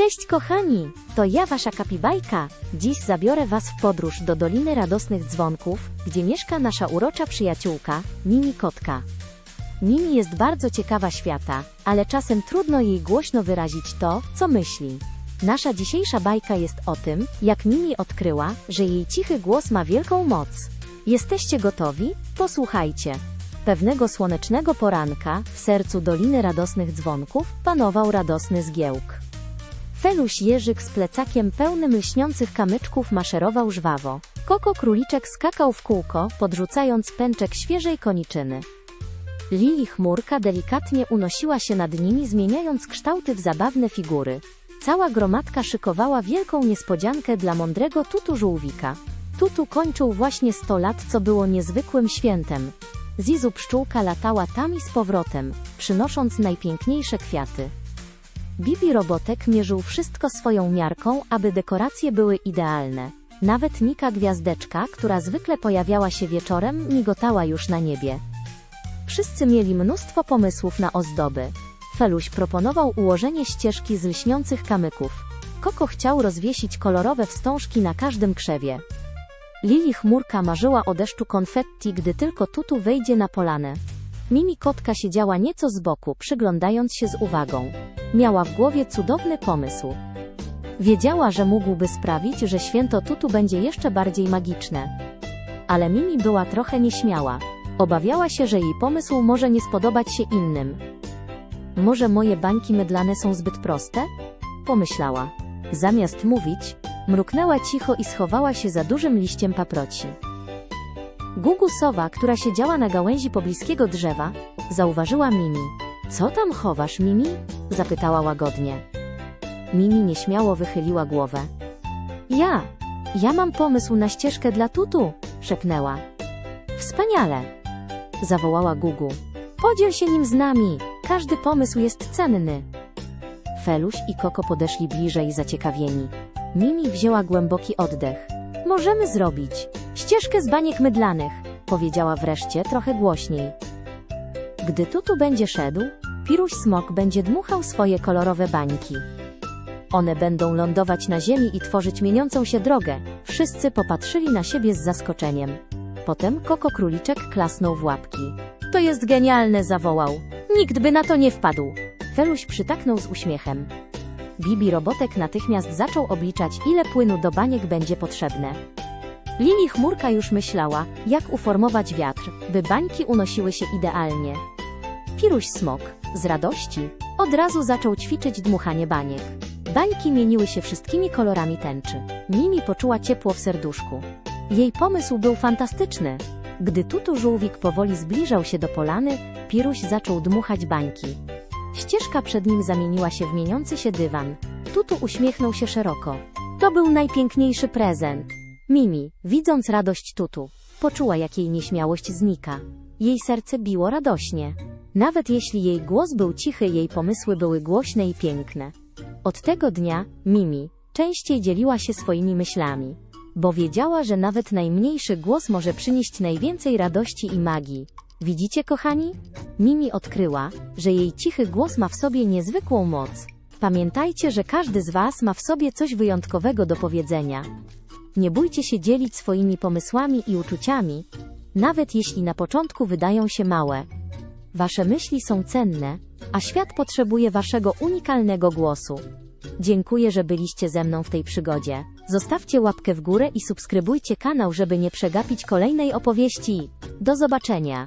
Cześć kochani, to ja wasza kapibajka. Dziś zabiorę was w podróż do Doliny Radosnych Dzwonków, gdzie mieszka nasza urocza przyjaciółka, Mini Kotka. Mini jest bardzo ciekawa świata, ale czasem trudno jej głośno wyrazić to, co myśli. Nasza dzisiejsza bajka jest o tym, jak Mini odkryła, że jej cichy głos ma wielką moc. Jesteście gotowi? Posłuchajcie. Pewnego słonecznego poranka, w sercu Doliny Radosnych Dzwonków, panował radosny zgiełk. Feluś Jerzyk z plecakiem pełnym lśniących kamyczków maszerował żwawo. Koko Króliczek skakał w kółko, podrzucając pęczek świeżej koniczyny. Lili Chmurka delikatnie unosiła się nad nimi, zmieniając kształty w zabawne figury. Cała gromadka szykowała wielką niespodziankę dla mądrego Tutu Żółwika. Tutu kończył właśnie 100 lat, co było niezwykłym świętem. Zizu pszczółka latała tam i z powrotem, przynosząc najpiękniejsze kwiaty. Bibi Robotek mierzył wszystko swoją miarką, aby dekoracje były idealne. Nawet Nika Gwiazdeczka, która zwykle pojawiała się wieczorem, migotała już na niebie. Wszyscy mieli mnóstwo pomysłów na ozdoby. Feluś proponował ułożenie ścieżki z lśniących kamyków. Koko chciał rozwiesić kolorowe wstążki na każdym krzewie. Lili Chmurka marzyła o deszczu konfetti, gdy tylko Tutu wejdzie na polanę. Mimi Kotka siedziała nieco z boku, przyglądając się z uwagą. Miała w głowie cudowny pomysł. Wiedziała, że mógłby sprawić, że święto Tutu będzie jeszcze bardziej magiczne. Ale Mimi była trochę nieśmiała. Obawiała się, że jej pomysł może nie spodobać się innym. Może moje bańki mydlane są zbyt proste? Pomyślała. Zamiast mówić, mruknęła cicho i schowała się za dużym liściem paproci. Gugu sowa, która siedziała na gałęzi pobliskiego drzewa, zauważyła Mimi. Co tam chowasz, Mimi? zapytała łagodnie. Mimi nieśmiało wychyliła głowę. Ja, ja mam pomysł na ścieżkę dla tutu, szepnęła. Wspaniale, zawołała Gugu. Podziel się nim z nami, każdy pomysł jest cenny. Feluś i Koko podeszli bliżej zaciekawieni. Mimi wzięła głęboki oddech. Możemy zrobić ścieżkę z baniek mydlanych, powiedziała wreszcie trochę głośniej. Gdy Tutu będzie szedł, Piruś Smok będzie dmuchał swoje kolorowe bańki. One będą lądować na ziemi i tworzyć mieniącą się drogę. Wszyscy popatrzyli na siebie z zaskoczeniem. Potem Koko Króliczek klasnął w łapki. To jest genialne, zawołał. Nikt by na to nie wpadł. Feluś przytaknął z uśmiechem. Bibi Robotek natychmiast zaczął obliczać, ile płynu do baniek będzie potrzebne. Lili Chmurka już myślała, jak uformować wiatr, by bańki unosiły się idealnie. Piruś Smok, z radości, od razu zaczął ćwiczyć dmuchanie baniek. Bańki mieniły się wszystkimi kolorami tęczy. Mimi poczuła ciepło w serduszku. Jej pomysł był fantastyczny. Gdy Tutu Żółwik powoli zbliżał się do polany, Piruś zaczął dmuchać bańki. Ścieżka przed nim zamieniła się w mieniący się dywan. Tutu uśmiechnął się szeroko. To był najpiękniejszy prezent. Mimi, widząc radość Tutu, poczuła jak jej nieśmiałość znika. Jej serce biło radośnie. Nawet jeśli jej głos był cichy, jej pomysły były głośne i piękne. Od tego dnia Mimi częściej dzieliła się swoimi myślami, bo wiedziała, że nawet najmniejszy głos może przynieść najwięcej radości i magii. Widzicie, kochani? Mimi odkryła, że jej cichy głos ma w sobie niezwykłą moc. Pamiętajcie, że każdy z Was ma w sobie coś wyjątkowego do powiedzenia. Nie bójcie się dzielić swoimi pomysłami i uczuciami, nawet jeśli na początku wydają się małe. Wasze myśli są cenne, a świat potrzebuje Waszego unikalnego głosu. Dziękuję, że byliście ze mną w tej przygodzie. Zostawcie łapkę w górę i subskrybujcie kanał, żeby nie przegapić kolejnej opowieści. Do zobaczenia!